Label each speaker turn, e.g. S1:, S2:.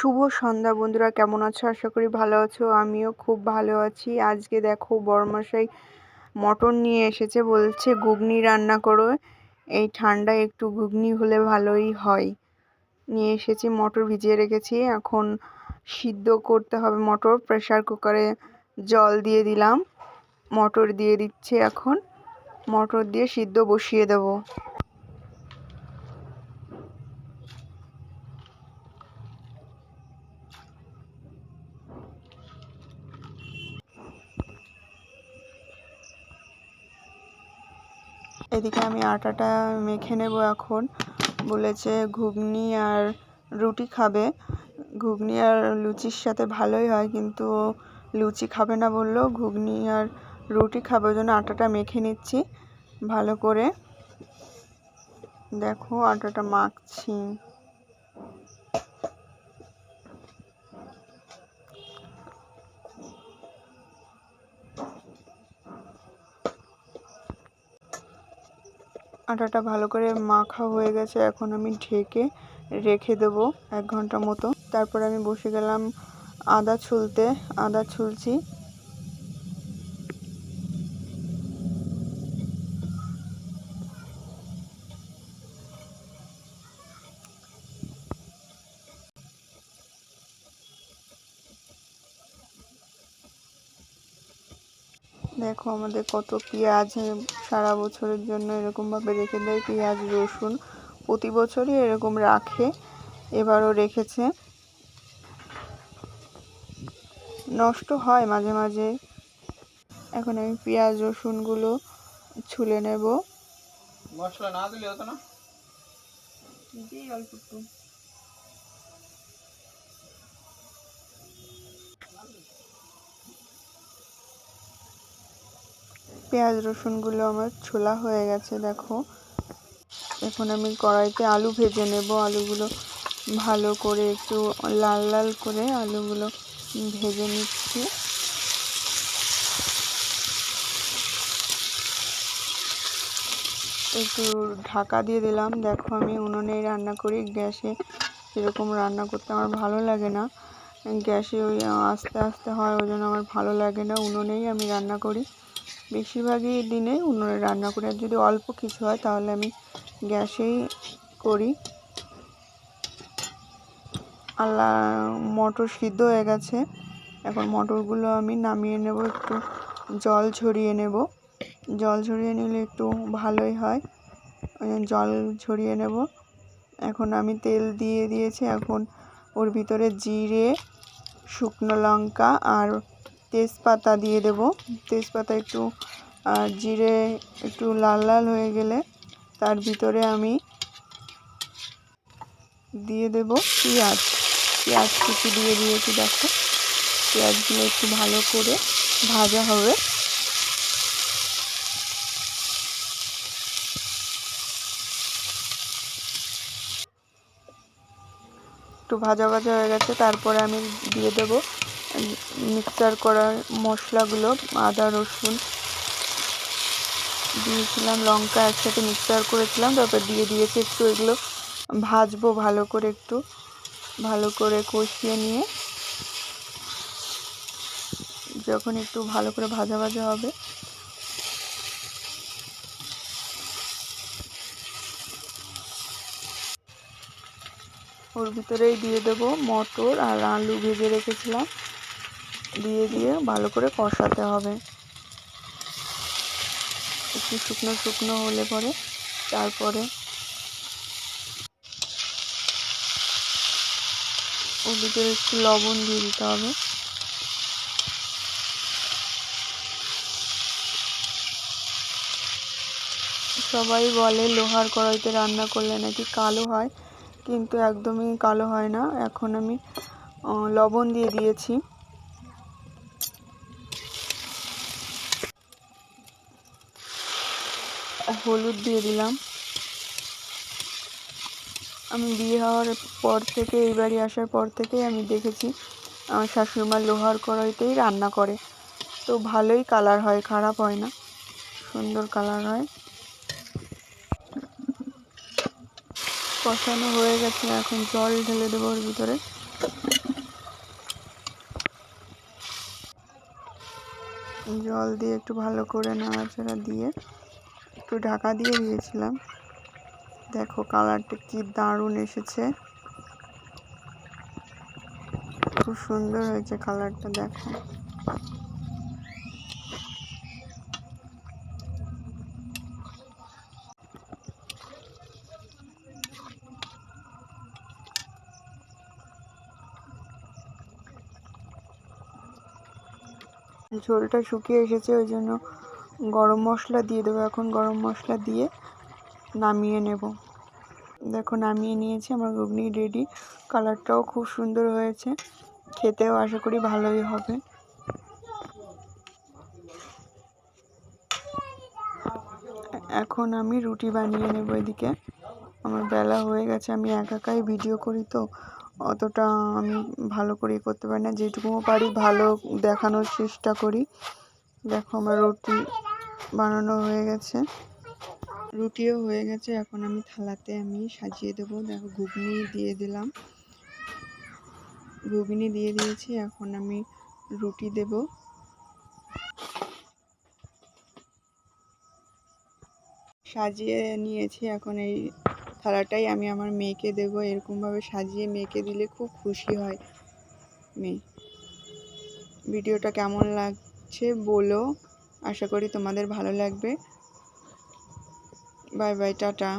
S1: শুভ সন্ধ্যা বন্ধুরা, কেমন আছো? আশা করি ভালো আছো, আমিও খুব ভালো আছি। আজকে দেখো বড়মশাই মটন নিয়ে এসেছে, বলছে ঘুগনি রান্না করো। এই ঠান্ডায় একটু ঘুগনি হলে ভালোই হয়। নিয়ে এসেছি মটর ভিজিয়ে রেখেছি, এখন সিদ্ধ করতে হবে মটর প্রেশার কুকারে জল দিয়ে দিলাম। মটর দিয়ে দিচ্ছে এখন, মটর দিয়ে সিদ্ধ বসিয়ে দেবো। এদিকে আমি আটাটা মেখে নেব এখন। বলেছে ঘুগনি আর রুটি খাবে। ঘুগনি আর লুচির সাথে ভালোই হয়, কিন্তু লুচি খাবে না বলল, ঘুগনি আর রুটি খাবে, ওই জন্য আটাটা মেখে নিচ্ছি ভালো করে। দেখো আটাটা মাখছি। আটাটা ভালো করে মাখা হয়ে গেছে, এখন আমি ঢেকে রেখে দেব এক ঘণ্টা মতো। তারপর আমি বসে গেলাম আদা ছুলতে, আদা ছুলছি। দেখো আমাদের কত পেঁয়াজ সারা বছরের জন্য এরকমভাবে রেখে দেয়। পেঁয়াজ রসুন প্রতি বছরই এরকম রাখে। এবারও রেখেছে। নষ্ট হয় মাঝে মাঝে। এখন আমি পেঁয়াজ রসুনগুলো ছুলে নেব।
S2: মশলা না দিলে হতো না?
S1: অল্প একটু। পেঁয়াজ রসুনগুলো আমার ছোলা হয়ে গেছে, দেখো। এখন আমি কড়াইতে আলু ভেজে নেব। আলুগুলো ভালো করে একটু লাল লাল করে আলুগুলো ভেজে নিচ্ছি। একটু ঢাকা দিয়ে দিলাম। দেখো আমি উনুনেই রান্না করি, গ্যাসে এরকম রান্না করতে আমার ভালো লাগে না। গ্যাসে ওই আস্তে আস্তে হয়, ওই জন্য আমার ভালো লাগে না। উনুনেই আমি রান্না করি। বেশিরভাগই দিনে উনুনে রান্না করি। আর যদি অল্প কিছু হয়, তাহলে আমি গ্যাসেই করি। আল্লাহ মটর সিদ্ধ হয়ে গেছে। এখন মটরগুলো আমি নামিয়ে নেব, একটু জল ছড়িয়ে নেব। জল ছড়িয়ে নিলে একটু ভালোই হয়। জল ছড়িয়ে নেব। এখন আমি তেল দিয়ে দিয়েছি। এখন ওর ভিতরে জিরে, শুকনো লঙ্কা আর তেজপাতা দিয়ে দেব। তেজপাতা একটু জিরে, একটু লাল লাল হয়ে গেলে তার ভিতরে আমি দিয়ে দেব পেঁয়াজ। পেঁয়াজ কুচি দিয়ে দিয়েছি, দেখো। পেঁয়াজগুলো একটু ভালো করে ভাজা হবে। একটু ভাজা ভাজা হয়ে গেছে, তারপরে আমি দিয়ে দেব মিক্সচার করার মশলাগুলো, আদা, রসুন দিয়েছিলাম, লঙ্কা একসাথে মিক্সচার করেছিলাম, তারপর দিয়ে দিয়েছি একটু এগুলো ভাজবো ভালো করে একটু, ভালো করে কষিয়ে নিয়ে। যখন একটু ভালো করে ভাজা ভাজা হবে, ওর ভিতরেই দিয়ে দেবো মটর আর আলু ভেজে রেখেছিলাম। দিয়ে দিয়ে ভালো করে কষাতে হবে। একটু শুকনো শুকনো হলে পরে তারপরে ভিতরে একটু লবণ দিয়ে দিতে হবে। সবাই বলে লোহার কড়াইতে রান্না করলে নাকি কালো হয়, কিন্তু একদমই কালো হয় না। এখন আমি লবণ দিয়ে দিয়েছি। হলুদ দিয়ে দিলাম। আমি বিয়ে হওয়ার পর থেকে, এই বাড়ি আসার পর থেকেই আমি দেখেছি, আমার শাশুড়িমা লোহার কড়াইতেই রান্না করে। তো ভালোই কালার হয়, খারাপ হয় না। সুন্দর কালার হয়। কষানো হয়ে গেছে, এখন জল ঢেলে দেবো ওর ভিতরে। জল দিয়ে একটু ভালো করে নাড়াচাড়া দিয়ে একটু ঢাকা দিয়ে দিয়েছিলাম। দেখো কালারটা কি দারুণ এসেছে। খুব সুন্দর হয়েছে কালারটা, দেখো। ঝোলটা শুকিয়ে এসেছে, ওই জন্য গরম মশলা দিয়ে দেবো। এখন গরম মশলা দিয়ে নামিয়ে নেব। দেখো, নামিয়ে নিয়েছি, আমার ঘুগনি রেডি কালারটাও খুব সুন্দর হয়েছে। খেতেও আশা করি ভালোই হবে। এখন আমি রুটি বানিয়ে নেব এদিকে। আমার বেলা হয়ে গেছে, আমি একা একাই ভিডিও করি তো। অতটা আমি ভালো করে করতে পারি না। যেটুকু পারি, ভালো দেখানোর চেষ্টা করি। দেখো আমার রুটি বানানো হয়ে গেছে। রুটিও হয়ে গেছে। এখন আমি থালাতে আমি সাজিয়ে দেবো। দেখো ঘুগনি দিয়ে দিলাম। ঘুগনি দিয়ে দিয়েছি। এখন আমি রুটি দেব। সাজিয়ে নিয়েছি। এখন এই থালাটাই আমি আমার মেয়েকে দেবো। এরকমভাবে সাজিয়ে মেয়েকে দিলে খুব খুশি হয় মেয়ে। ভিডিওটা কেমন লাগছে বলো। আশা করি তোমাদের ভালো লাগবে। Bye bye tata.